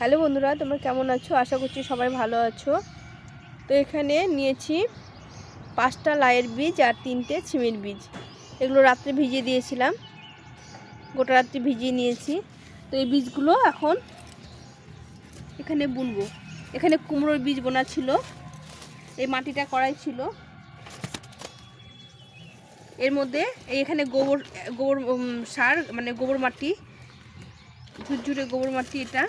Hello বন্ধুরা, তোমরা কেমন আছো? আশা করছি সবাই ভালো আছো। তো এখানে নিয়েছি পাঁচটা লাইয়ের বীজ আর তিনটে ছিমির বীজ। এগুলো রাত্রে ভিজিয়ে দিয়েছিলাম। গোটা রাত্রে ভিজিয়ে নিয়েছি। তো এই বীজগুলো এখন এখানে বুনবো। এখানে কুমড়োর বীজ বোনা ছিল। এই মাটিটা করাই ছিল। এর মধ্যে এই এখানে গোবর গোবর সার মানে গোবর মাটি, ঝুরঝুরে গোবর মাটি এটা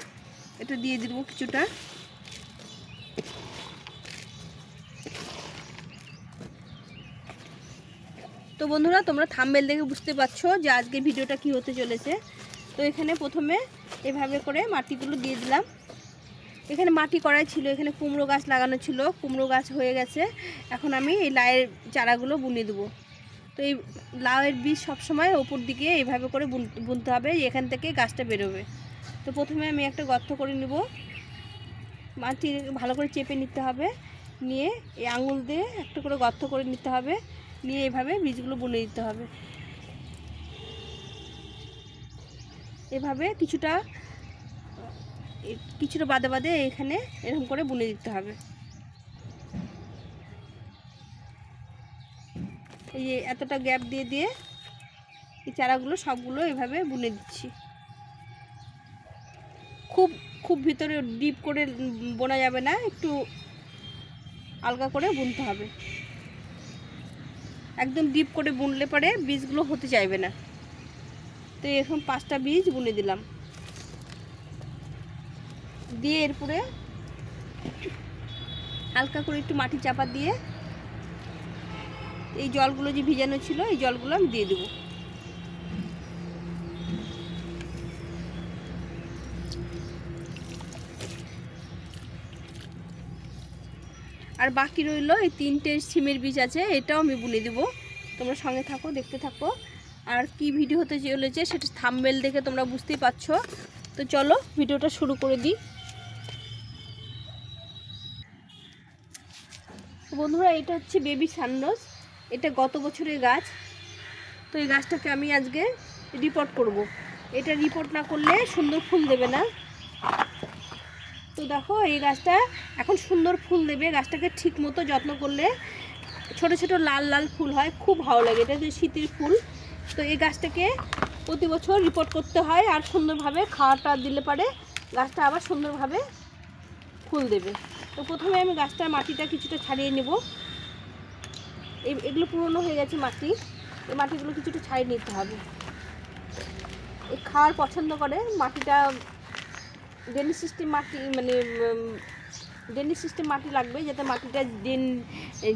এটা দিয়ে দিব কিছুটা। তো বন্ধুরা, তোমরা থাম্বেল দেখে বুঝতে পারছ যে আজকে ভিডিওটা কি হতে চলেছে। তো এখানে প্রথমে এভাবে করে মাটিগুলো দিয়ে দিলাম। এখানে মাটি করাই ছিল, এখানে কুমড়ো গাছ লাগানো ছিল, কুমড়ো গাছ হয়ে গেছে। এখন আমি এই লায়ের চারাগুলো বুনে দেবো। তো এই লাউয়ের বীজ সবসময় ওপর দিকে এইভাবে করে বুন- বুনতে হবে, এখান থেকে গাছটা বেরোবে। তো প্রথমে আমি একটা গর্ত করে নেব। মাটি ভালো করে চেপে নিতে হবে। নিয়ে এই আঙুল দিয়ে একটা করে গর্ত করে নিতে হবে। নিয়ে এভাবে বীজগুলো বুনে দিতে হবে। এভাবে কিছুটা কিছুটা বাদে বাদে এখানে এরকম করে বুনে দিতে হবে। এই এতটা গ্যাপ দিয়ে দিয়ে এই চারাগুলো সবগুলো এভাবে বুনে দিচ্ছি। খুব ভিতরে ডিপ করে বোনা যাবে না, একটু আলগা করে বুনতে হবে। একদম ডিপ করে বুনলে পরে বীজগুলো হতে চাইবে না। তো এখন পাঁচটা বীজ বুনে দিলাম। দিয়ে এরপরে হালকা করে একটু মাটি চাপা দিয়ে এই জলগুলো যে ভিজানো ছিল, এই জলগুলো আমি দিয়ে দেবো। আর বাকি রইল এই তিনটে সিমের বীজ আছে, এটাও আমি বলে দেবো। তোমরা সঙ্গে থাকো, দেখতে থাকো। আর কি ভিডিও হতে চলেছে সেটা থামবেল দেখে তোমরা বুঝতেই পারছ। তো চলো ভিডিওটা শুরু করে দিই। বন্ধুরা, এটা হচ্ছে বেবি সানরোজ এটা গত বছরের গাছ। তো এই গাছটাকে আমি আজকে রিপোর্ট করব। এটা রিপোর্ট না করলে সুন্দর ফুল দেবে না। তো দেখো, এই গাছটা এখন সুন্দর ফুল দেবে। গাছটাকে ঠিক মতো যত্ন করলে ছোট ছোট লাল লাল ফুল হয়, খুব ভালো লাগে। এটা যে শীতের ফুল। তো এই গাছটাকে প্রতি বছর রিপোর্ট করতে হয় আর সুন্দরভাবে খাওয়াটা দিলে পারে। গাছটা আবার সুন্দরভাবে ফুল দেবে। তো প্রথমে আমি গাছটার মাটিটা কিছুটা ছাড়িয়ে নেব। এগুলো পুরনো হয়ে গেছে মাটি। এই মাটিগুলো কিছুটা ছাড়িয়ে নিতে হবে। এই খাওয়ার পছন্দ করে, মাটিটা ড্রেনেজ সিস্টেম মাটি মানে ড্রেনেজ সিস্টেম মাটি লাগবে যাতে মাটিটা ড্রেন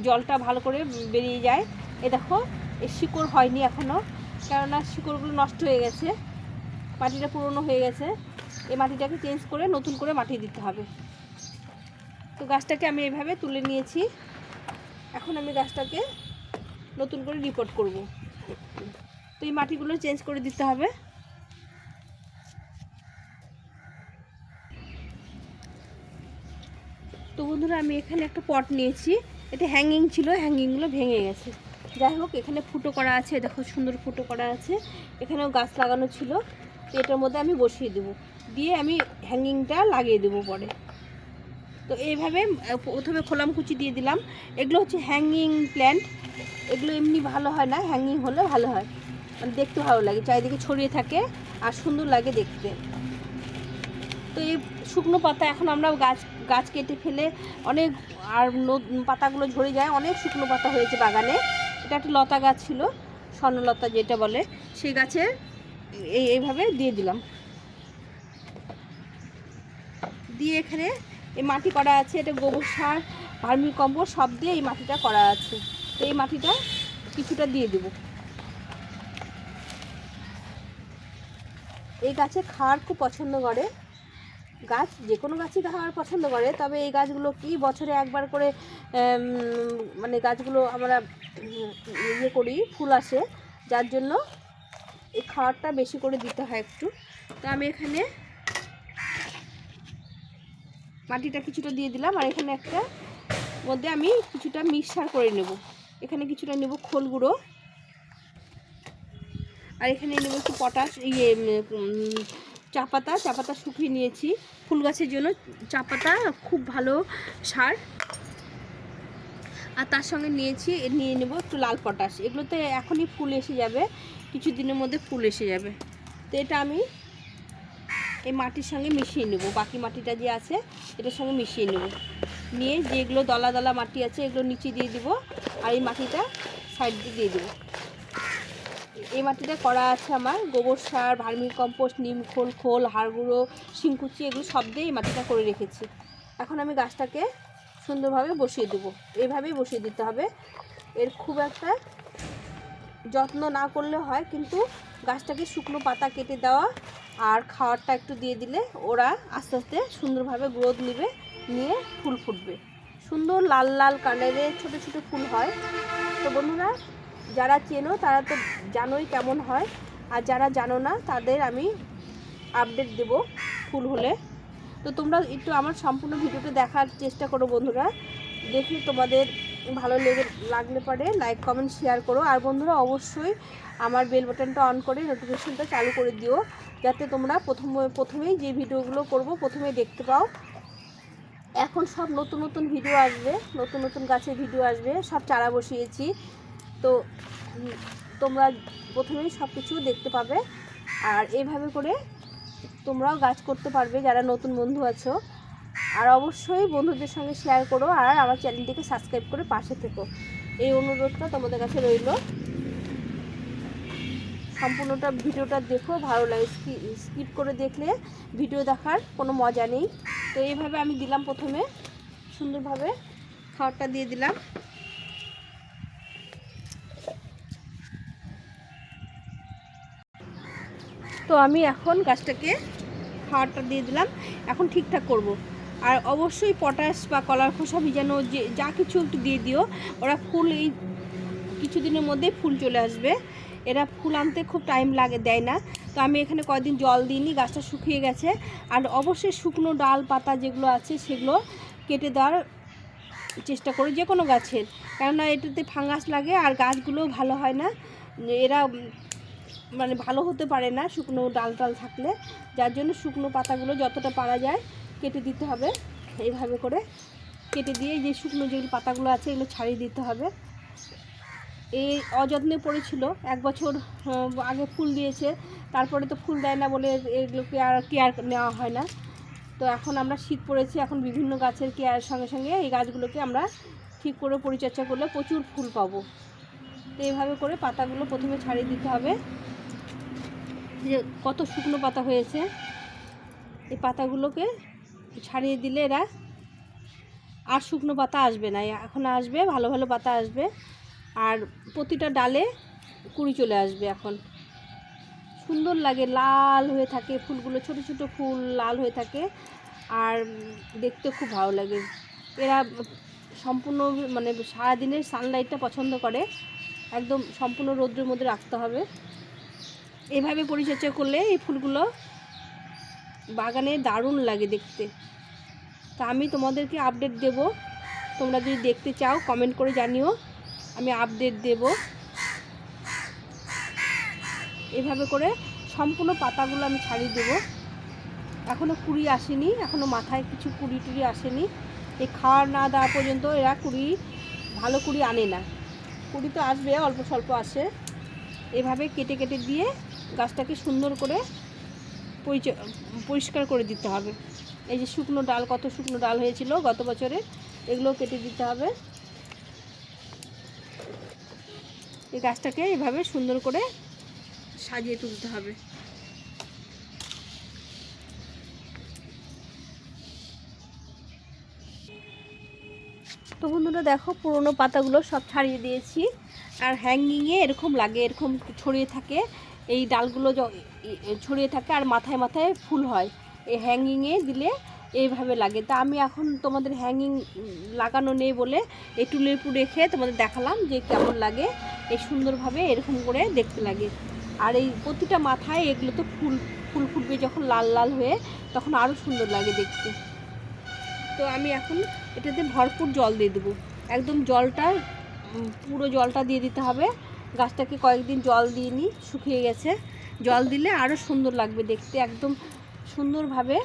জলটা ভালো করে বেরিয়ে যায়। এ দেখো এই শিকড় হয়নি এখনও কেননা শিকড়গুলো নষ্ট হয়ে গেছে, মাটিটা পুরনো হয়ে গেছে। এই মাটিটাকে চেঞ্জ করে নতুন করে মাটি দিতে হবে। তো গাছটাকে আমি এভাবে তুলে নিয়েছি। এখন আমি গাছটাকে নতুন করে রিপোর্ট করব। তো এই মাটিগুলো চেঞ্জ করে দিতে হবে। বন্ধুরা, আমি এখানে একটা পট নিয়েছি। এটা হ্যাঙ্গিং ছিল হ্যাঙ্গিংগুলো ভেঙে গেছে। যাই হোক, এখানে ফুটো করা আছে, দেখো সুন্দর ফুটো করা আছে। এখানেও গাছ লাগানো ছিল। তো এটার মধ্যে আমি বসিয়ে দেবো। দিয়ে আমি হ্যাঙ্গিংটা লাগিয়ে দেবো পরে। তো এইভাবে প্রথমে খোলাম, কুচি দিয়ে দিলাম। এগুলো হচ্ছে হ্যাঙ্গিং প্ল্যান্ট এগুলো এমনি ভালো হয় না। হ্যাঙ্গিং হলে ভালো হয়। মানে দেখতে ভালো লাগে, চারিদিকে ছড়িয়ে থাকে আর সুন্দর লাগে দেখতে। তো এই শুকনো পাতা এখন আমরা গাছ গাছ কেটে ফেলে অনেক আর পাতাগুলো ঝরে যায়, অনেক শুকনো পাতা হয়েছে বাগানে। এটা একটা লতা গাছ ছিল, স্বর্ণলতা যেটা বলে। সেই গাছে এই এইভাবে দিয়ে দিলাম। দিয়ে এখানে এই মাটি করা আছে, এটা গোবর সার, ভার্মি কম্পোস্ট, সব দিয়ে এই মাটিটা করা আছে। তো এই মাটিটা কিছুটা দিয়ে দেব। এই গাছে খাওয়ার খুব পছন্দ করে। গাছ, যে কোনো গাছই খাওয়ার পছন্দ করে, তবে এই গাছগুলো কি বছরে একবার করে মানে গাছগুলো আমরা ইয়ে করি, ফুল আসে, যার জন্য এই খাওয়ারটা বেশি করে দিতে হয় একটু। তো আমি এখানে মাটিটা কিছুটা দিয়ে দিলাম, আর এখানে একটা মধ্যে আমি কিছুটা মিক্সার করে নেব। এখানে কিছুটা নেব খোল গুঁড়ো, আর এখানে নেব একটু পটাশ ইয়ে চা পাতা চা পাতা শুকিয়ে নিয়েছি। ফুল গাছের জন্য চা পাতা খুব ভালো সার। আর তার সঙ্গে নিয়েছি, নিয়ে নেব একটু লাল পটাশ। এগুলোতে এখনই ফুল এসে যাবে কিছু দিনের মধ্যে ফুল এসে যাবে। তো এটা আমি এই মাটির সঙ্গে মিশিয়ে নেব। বাকি মাটিটা যে আছে, এটার সঙ্গে মিশিয়ে নেব। নিয়ে যেগুলো দলা দলা মাটি আছে, এগুলো নিচে দিয়ে দিব। আর এই মাটিটা সাইড দিয়ে দিয়ে দেবো। এই মাটিতে করা আছে আমার গোবর সার, ভার্মি কম্পোস্ট, নিম খোল খোল হাড় গুঁড়ো শিংকুচি, এগুলো সব দিয়ে এই মাটিটা করে রেখেছি। এখন আমি গাছটাকে সুন্দরভাবে বসিয়ে দেবো। এইভাবেই বসিয়ে দিতে হবে। এর খুব একটা যত্ন না করলে হয়, কিন্তু গাছটাকে শুকনো পাতা কেটে দেওয়া আর খাওয়ারটা একটু দিয়ে দিলে ওরা আস্তে আস্তে সুন্দরভাবে গ্রোথ নেবে, নিয়ে ফুল ফুটবে। সুন্দর লাল লাল কালারের ছোট ছোট ফুল হয়। তো বন্ধুরা যারা চেনো তারা তো জানোই কেমন হয়। আর যারা জানো না, তাদের আমি আপডেট দেব ফুল হলে। তো তোমরা একটু আমার সম্পূর্ণ ভিডিওটা দেখার চেষ্টা করো বন্ধুরা। দেখি তোমাদের ভালো লেগে লাগলে পরে লাইক কমেন্ট শেয়ার করো। আর বন্ধুরা অবশ্যই আমার বেল বাটনটা অন করে নোটিফিকেশনটা চালু করে দিও। যাতে তোমরা প্রথম প্রথমেই যে ভিডিওগুলো করব প্রথমেই দেখতে পাও। এখন সব নতুন নতুন ভিডিও আসবে, নতুন নতুন গাছের ভিডিও আসবে, সব চারা বসিয়েছি। তো তোমরা প্রথমেই সব কিছু দেখতে পাবে। আর এইভাবে করে তোমরাও গাছ করতে পারবে, যারা নতুন বন্ধু আছো। আর অবশ্যই বন্ধুদের সঙ্গে শেয়ার করো আর আমার চ্যানেলটিকে সাবস্ক্রাইব করে পাশে থেকো। এই অনুরোধটা তোমাদের কাছে রইল। সম্পূর্ণটা ভিডিওটা দেখো, ভালো লাগে স্কিপ করে দেখলে ভিডিও দেখার কোনো মজা নেই। তো এইভাবে আমি দিলাম প্রথমে, সুন্দরভাবে খাবারটা দিয়ে দিলাম। তো আমি এখন গাছটাকে খাবারটা দিয়ে দিলাম। এখন ঠিকঠাক করব। আর অবশ্যই পটাশ বা কলার খোসা ভিজানো যে, যা কিছু একটু দিয়ে দিও, ওরা ফুল এই কিছুদিনের মধ্যে ফুল চলে আসবে। এরা ফুল আনতে খুব টাইম লাগে, দেয় না। তো আমি এখানে কয়েকদিন জল দিইনি, গাছটা শুকিয়ে গেছে। আর অবশ্যই শুকনো ডাল, পাতা যেগুলো আছে সেগুলো কেটে দেওয়ার চেষ্টা করি যে কোনো গাছের। কেননা এটাতে ফাঙ্গাস লাগে আর গাছগুলো ভালো হয় না। এরা মানে ভালো হতে পারে না শুকনো ডাল টাল থাকলে। যার জন্য শুকনো পাতাগুলো যতটা পারা যায় কেটে দিতে হবে। এইভাবে করে কেটে দিয়ে যে শুকনো যেগুলো পাতাগুলো আছে এগুলো ছাড়িয়ে দিতে হবে। এই অযত্নে পড়েছিল। এক বছর আগে ফুল দিয়েছে। তারপরে তো ফুল দেয় না বলে এগুলোকে আর কেয়ার নেওয়া হয় না। তো এখন আমরা শীত পড়েছি, এখন বিভিন্ন গাছের কেয়ার সঙ্গে সঙ্গে এই গাছগুলোকে আমরা ঠিক করে পরিচর্যা করলে প্রচুর ফুল পাবো। তো এইভাবে করে পাতাগুলো প্রথমে ছাড়িয়ে দিতে হবে। যে কত শুকনো পাতা হয়েছে, এই পাতাগুলোকে ছাড়িয়ে দিলে এরা আর শুকনো পাতা আসবে না। এখন আসবে, ভালো ভালো পাতা আসবে। আর প্রতিটা ডালে কুড়ি চলে আসবে এখন। সুন্দর লাগে, লাল হয়ে থাকে ফুলগুলো, ছোট ছোট ফুল লাল হয়ে থাকে। আর দেখতে খুব ভালো লাগে। এরা সম্পূর্ণ মানে সারাদিনের সানলাইটটা পছন্দ করে। একদম সম্পূর্ণ রৌদ্রের মধ্যে রাখতে হবে। এভাবে পরিচর্যা করলে এই ফুলগুলো বাগানে দারুণ লাগে দেখতে। তা আমি তোমাদেরকে আপডেট দেব। তোমরা যদি দেখতে চাও কমেন্ট করে জানিও। আমি আপডেট দেব। এভাবে করে সম্পূর্ণ পাতাগুলো আমি ছাড়িয়ে দেব। এখনও কুড়ি আসেনি এখনও মাথায় কিছু কুড়ি টুড়ি আসেনি। এই খাওয়ার না দেওয়া পর্যন্ত এরা কুড়ি, ভালো কুড়ি আনে না। কুড়ি তো আসবে, অল্প স্বল্প আসে। এভাবে কেটে কেটে দিয়ে গাছটাকে সুন্দর করে পরিষ্কার করে দিতে হবে। এই যে শুকনো ডাল, কত শুকনো ডাল হয়েছিল গত বছরে এগুলো কেটে দিতে হবে। এই গাছটাকে এভাবে সুন্দর করে সাজিয়ে তুলতে হবে। তো বন্ধুরা দেখো, পুরোনো পাতাগুলো সব ছাড়িয়ে দিয়েছি। আর হ্যাঙ্গিংয়ে এরকম লাগে, এরকম ছড়িয়ে থাকে। এই ডালগুলো ছড়িয়ে থাকে আর মাথায় মাথায় ফুল হয়। এই হ্যাঙ্গিংয়ে দিলে এইভাবে লাগে। তা আমি এখন তোমাদের হ্যাঙ্গিং লাগানো নেই বলে এই টুলের উপর রেখে তোমাদের দেখালাম যে কেমন লাগে। এই সুন্দরভাবে এরকম করে দেখতে লাগে। আর এই প্রতিটা মাথায় এগুলো তো ফুল ফুল ফুটবে যখন লাল লাল হয়ে, তখন আরও সুন্দর লাগে দেখতে। তো আমি এখন এটাতে ভরপুর জল দিয়ে দেবো। একদম জলটা পুরো জলটা দিয়ে দিতে হবে। গাছটাকে কয়েকদিন জল দিয়ে নিই শুকিয়ে গেছে। জল দিলে আরও সুন্দর লাগবে দেখতে, একদম সুন্দরভাবে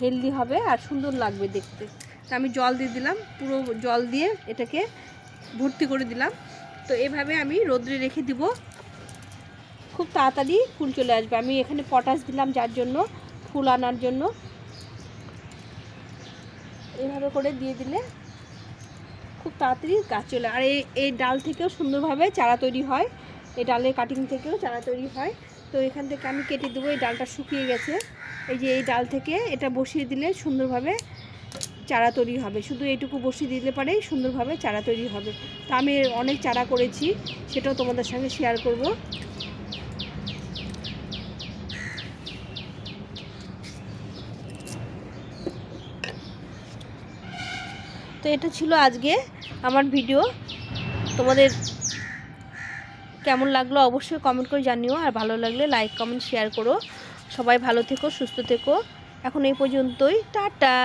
হেলদি হবে আর সুন্দর লাগবে দেখতে। তো আমি জল দিয়ে দিলাম, পুরো জল দিয়ে এটাকে ভর্তি করে দিলাম। তো এভাবে আমি রোদ্রে রেখে দিব। খুব তাড়াতাড়ি ফুল চলে আসবে। আমি এখানে পটাশ দিলাম যার জন্য, ফুল আনার জন্য। এভাবে করে দিয়ে দিলে খুব তাড়াতাড়ি গাছ চলে আর এই ডাল থেকেও সুন্দরভাবে চারা তৈরি হয়। এই ডালের কাটিং থেকেও চারা তৈরি হয়। তো এখান থেকে আমি কেটে দেবো, এই ডালটা শুকিয়ে গেছে। এই যে এই ডাল থেকে এটা বসিয়ে দিলে সুন্দরভাবে চারা তৈরি হবে। শুধু এইটুকু বসিয়ে দিলে পারেই সুন্দরভাবে চারা তৈরি হবে। তা আমি অনেক চারা করেছি, সেটাও তোমাদের সঙ্গে শেয়ার করব। তো এটা ছিল আজকে আমার ভিডিও। তোমাদের কেমন লাগল অবশ্যই কমেন্ট করে জানিও, আর ভালো লাগলে লাইক কমেন্ট শেয়ার করো। সবাই ভালো থেকো, সুস্থ থেকো। এখন এই পর্যন্তই, টাটা!